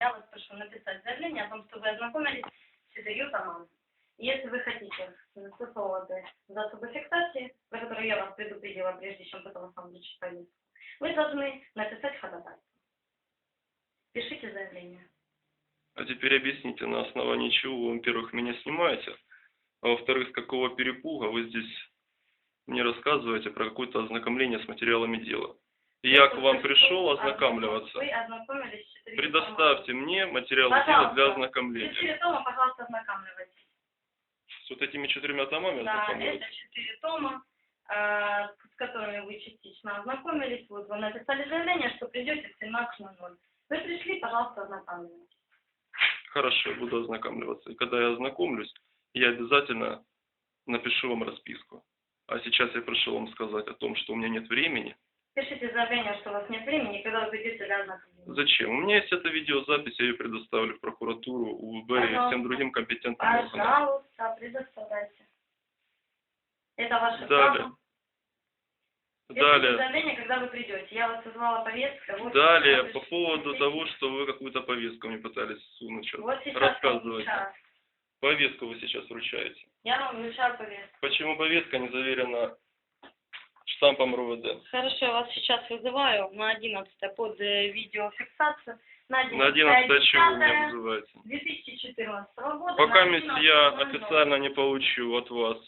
Я вас прошу написать заявление о том, что вы ознакомились с томами. И Если вы хотите повода засобы фиксации, про которые я вас предупредила, прежде чем потом вам вручить повестку, вы должны написать ходатайство. Пишите заявление. А теперь объясните, на основании чего вы, во-первых, меня снимаете, а во-вторых, с какого перепуга вы здесь мне рассказываете про какое-то ознакомление с материалами дела. И я к вам пришел ознакомливаться. Предоставьте мне материалы Пожалуйста. для ознакомления. Четыре тома, пожалуйста, ознакомливайтесь. С вот этими четырьмя томами Да, это четыре тома, э, с которыми вы частично ознакомились. Вот вы написали заявление, что придете в 17.00. Вы пришли, пожалуйста, ознакомливайтесь. Хорошо, буду ознакомливаться. И когда я ознакомлюсь, я обязательно напишу вам расписку. А сейчас я пришел вам сказать о том, что у меня нет времени. Пишите заявление, что у вас нет времени, когда вы придете для ознакомления. Зачем? У меня есть эта видеозапись, я ее предоставлю в прокуратуру, УВБ и всем другим компетентным органам. Пожалуйста, предоставляйте. Это ваше Далее. право. Пишите Далее. заявление, когда вы придете. Я вас вызвала повестка. Вот Далее, по поводу того, что вы какую-то повестку мне пытались сунуть. Вот сейчас Рассказывайте. Повестку вы сейчас вручаете. Я вам вручаю повестку. Почему повестка не заверена штампом РОВД? Хорошо, я вас сейчас вызываю на 11 под э, видеофиксацию. На 11, На 11 чего вы меня 10 вызываете? 2014 года. Пока я 11:00. официально не получу от вас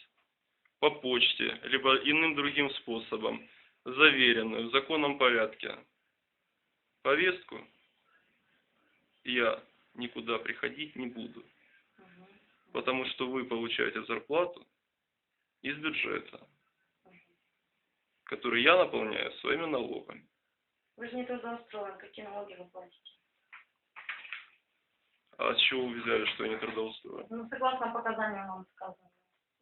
по почте, либо иным другим способом, заверенную в законном порядке повестку, я никуда приходить не буду, Мгм. потому что вы получаете зарплату из бюджета, который я наполняю своими налогами. Вы же не трудоустроен, какие налоги вы платите? А с чего вы взяли, что я не трудоустроен? Ну, согласно показаниям вам сказано.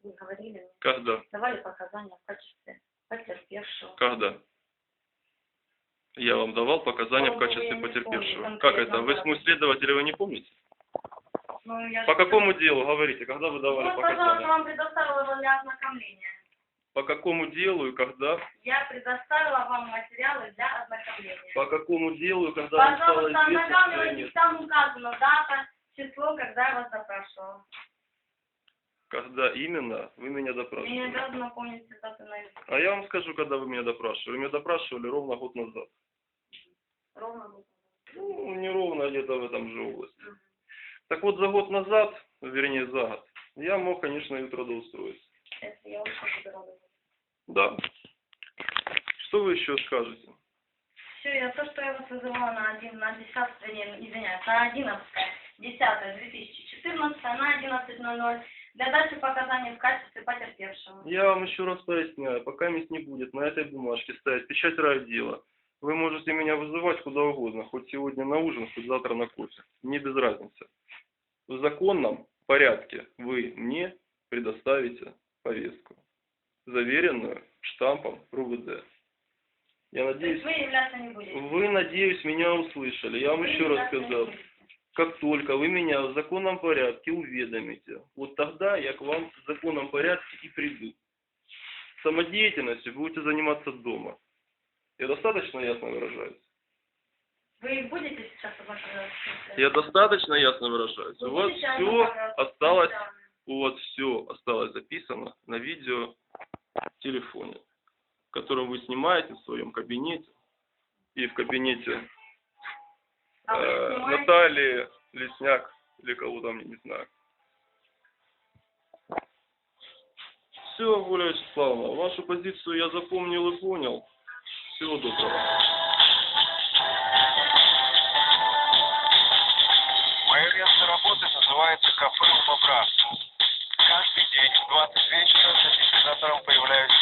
Вы говорили, Когда? давали показания в качестве потерпевшего. Когда? Я вам давал показания в Ну, качестве я не потерпевшего. помню Как это? Вы. СМУ следователя вы не помните? Ну, По же- какому делу говорите, когда вы давали пожалуйста, показания? вам предоставила для ознакомления. По какому делу и когда? Я предоставила вам материалы для ознакомления. По какому делу и когда вам стало Пожалуйста, известно, что я ознакомьтесь, нет? там указано дата, число, когда я вас запрашивала. Когда именно вы меня Мне допрашивали? обязаны помнить даты на А я вам скажу, когда вы меня допрашивали. Вы меня допрашивали ровно год назад. ровно год. Ну, не ровно, а где-то в этом же области. Мгм. Так вот, за год назад, вернее, за год, я мог, конечно, и трудоустроиться. Это я очень буду рада. Да. Что вы еще скажете? Все, я то, что я вас вызывала на один, на 10, вернее, извиняюсь, на 11, 10, 2014, на 11.00, для дачи показаний в качестве потерпевшего. Я вам еще раз поясняю, пока мест не будет на этой бумажке стоять печать райотдела. Вы можете меня вызывать куда угодно, хоть сегодня на ужин, хоть завтра на кофе. Мне без разницы. В законном порядке вы мне предоставите повестку, заверенную штампом РУВД. Я надеюсь, вы являться не будете. вы, надеюсь, меня услышали. Я вам Вы еще раз сказал. Как только вы меня в законном порядке уведомите, вот тогда я к вам в законном порядке и приду. Самодеятельностью будете заниматься дома. Я достаточно ясно выражаюсь? Вы будете сейчас ознакомляться? Я достаточно ясно выражаюсь? Вы У вас все осталось, у вас все осталось записано на видео телефоне, в котором вы снимаете в своем кабинете и в кабинете а э, Натальи Лесняк или кого там, я не знаю. Все, Гуля Вячеславовна, вашу позицию я запомнил и понял. Всего доброго. Мое место работы называется «Кафе у. Каждый день в 20 вечера с организатором появляюсь